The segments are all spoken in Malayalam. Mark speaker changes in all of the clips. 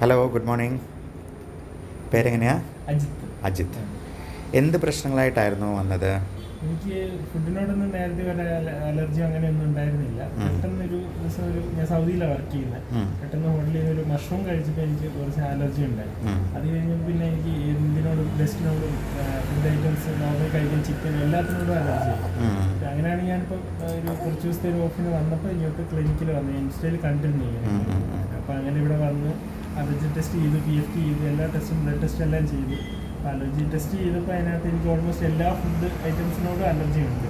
Speaker 1: ഹലോ ഗുഡ് മോർണിംഗ് പേരെങ്ങനെയാ?
Speaker 2: അജിത്
Speaker 1: അജിത്ത്. എന്ത് പ്രശ്നങ്ങളായിട്ടായിരുന്നു വന്നത്?
Speaker 2: എനിക്ക് ഫുഡിനോടൊന്നും നേരത്തെ അല- അലർജി അങ്ങനെയൊന്നും ഉണ്ടായിരുന്നില്ല. പെട്ടെന്ന് ഒരു ദിവസം ഒരു ഞാൻ സൗദിയിലാണ് വർക്ക് ചെയ്യുന്നത് പെട്ടെന്ന് ഹോട്ടലിൽ നിന്ന് ഒരു മഷ്റൂം കഴിച്ചപ്പോൾ എനിക്ക് കുറച്ച് അലർജി ഉണ്ടായി. അത് കഴിഞ്ഞപ്പോൾ പിന്നെ എനിക്ക് എന്തിനോടും ഡസ്റ്റിനോടും ഫുഡ് ഐറ്റംസ് നോർമൽ കഴിക്കാൻ ചിക്കൻ എല്ലാത്തിനോടും അലർജി. അങ്ങനെയാണ് ഞാനിപ്പോൾ ഒരു കുറച്ച് ദിവസത്തെ ഒരു ഓഫിന് വന്നപ്പോൾ ഇങ്ങോട്ട് ക്ലിനിക്കിൽ വന്നു. ഇൻസ്റ്റയിൽ കണ്ടിരുന്നു അലർജി ടെസ്റ്റ് ചെയ്തു പി എഫ് ടി ചെയ്തു എല്ലാ ടെസ്റ്റും ബ്ലഡ് ടെസ്റ്റ് എല്ലാം ചെയ്തു. അലർജി ടെസ്റ്റ് ചെയ്തപ്പോൾ അതിനകത്ത് എനിക്ക് ഓൾമോസ്റ്റ് എല്ലാ ഫുഡ് ഐറ്റംസിനോടും അലർജി ഉണ്ട്.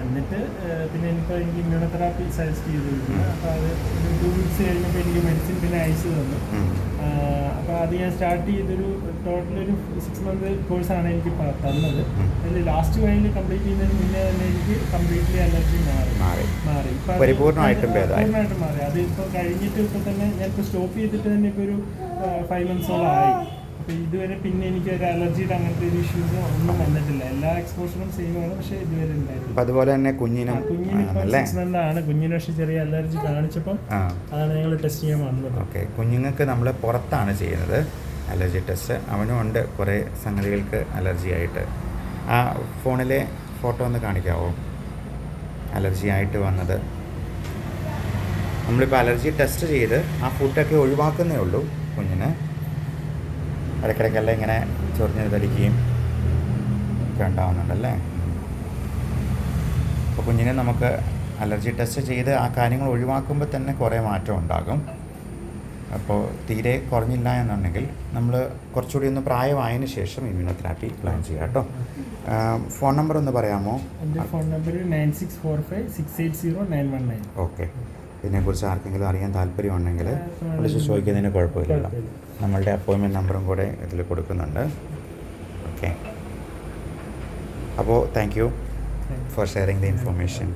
Speaker 2: എന്നിട്ട് പിന്നെ എനിക്കിപ്പോൾ എനിക്ക് ഇമ്മ്യൂണോതെറാപ്പി സജസ്റ്റ് ചെയ്തിരുന്നു അപ്പോൾ അത് ഒരു ടു വീക്സ് കഴിഞ്ഞപ്പോൾ എനിക്ക് മെഡിസിൻ പിന്നെ അയച്ചു തന്നു. അപ്പോൾ അത് ഞാൻ സ്റ്റാർട്ട് ചെയ്തൊരു ടോട്ടൽ ഒരു സിക്സ് മന്ത് കോഴ്സാണ് എനിക്ക് തന്നത്. അതിൽ ലാസ്റ്റ് വൈൻ കംപ്ലീറ്റ് ചെയ്യുന്നതിന് മുന്നേ തന്നെ എനിക്ക് കംപ്ലീറ്റ്ലി അലർജി മാറി.
Speaker 1: മാറി.
Speaker 2: മാറി.
Speaker 1: പരിപൂർണമായിട്ടും
Speaker 2: പൂർണമായിട്ടും മാറി. അത് കഴിഞ്ഞിട്ട് ഇപ്പൊ തന്നെ ഞാൻ സ്റ്റോപ്പ് ചെയ്തിട്ട് തന്നെ ഇപ്പൊ ഒരു ഫൈവ് മന്ത്സോളം ആയി. അപ്പോൾ ഇതുവരെ പിന്നെ എനിക്ക് ഒരു അലർജിയുടെ അങ്ങനത്തെ ഒരു ഇഷ്യൂസ് ഒന്നും വന്നിട്ടില്ല. എല്ലാ എക്സ്പോഷറും സെയിം ആണ്. പക്ഷെ ഇതുവരെ ഉണ്ടായിട്ടില്ല.
Speaker 1: അതുപോലെ തന്നെ കുഞ്ഞിനും
Speaker 2: കുഞ്ഞിന് ഇപ്പൊ
Speaker 1: ആണല്ലേ?
Speaker 2: സിക്സ് മന്ത് ആണ്. കുഞ്ഞിന് പക്ഷെ ചെറിയ അലർജി കാണിച്ചപ്പോൾ അതാണ് ഞങ്ങൾ ടെസ്റ്റ് ചെയ്യാൻ വന്നത്.
Speaker 1: ഓക്കെ. കുഞ്ഞുങ്ങൾക്ക് നമ്മൾ പുറത്താണ് ചെയ്യുന്നത് അലർജി ടെസ്റ്റ് അവനും ഉണ്ട്. കുറേ സംഗതികൾക്ക് അലർജി ആയിട്ട്. ആ ഫോണിലെ ഫോട്ടോ ഒന്ന് കാണിക്കാവോ? അലർജി ആയിട്ട് വന്നത്. നമ്മളിപ്പോൾ അലർജി ടെസ്റ്റ് ചെയ്ത് ആ ഫുഡൊക്കെ ഒഴിവാക്കുന്നേ ഉള്ളൂ കുഞ്ഞിന്. ഇടയ്ക്കിടയ്ക്കെല്ലാം ഇങ്ങനെ ചൊറിഞ്ഞ് തടിക്കുകയും ഒക്കെ ഉണ്ടാവുന്നുണ്ടല്ലേ? അപ്പോൾ കുഞ്ഞിനെ നമുക്ക് അലർജി ടെസ്റ്റ് ചെയ്ത് ആ കാര്യങ്ങൾ ഒഴിവാക്കുമ്പോൾ തന്നെ കുറേ മാറ്റം ഉണ്ടാകും. അപ്പോൾ തീരെ കുറഞ്ഞില്ല എന്നുണ്ടെങ്കിൽ നമ്മൾ കുറച്ചുകൂടി ഒന്ന് പ്രായമായതിനു ശേഷം ഇമ്മ്യൂണോതെറാപ്പി പ്ലാൻ ചെയ്യാം കേട്ടോ. ഫോൺ നമ്പർ ഒന്ന് പറയാമോ?
Speaker 2: എന്റെ phone number nine six four five six eight zero nine one nine.
Speaker 1: Okay. ഇതിനെക്കുറിച്ച് ആർക്കെങ്കിലും അറിയാൻ താല്പര്യമുണ്ടെങ്കിൽ വിളിച്ച് ചോദിക്കുന്നതിന് കുഴപ്പമില്ലല്ലോ നമ്മളുടെ അപ്പോയിൻമെന്റ് നമ്പറും കൂടെ ഇതിൽ കൊടുക്കുന്നുണ്ട്. ഓക്കെ. അപ്പോൾ thank you for sharing the information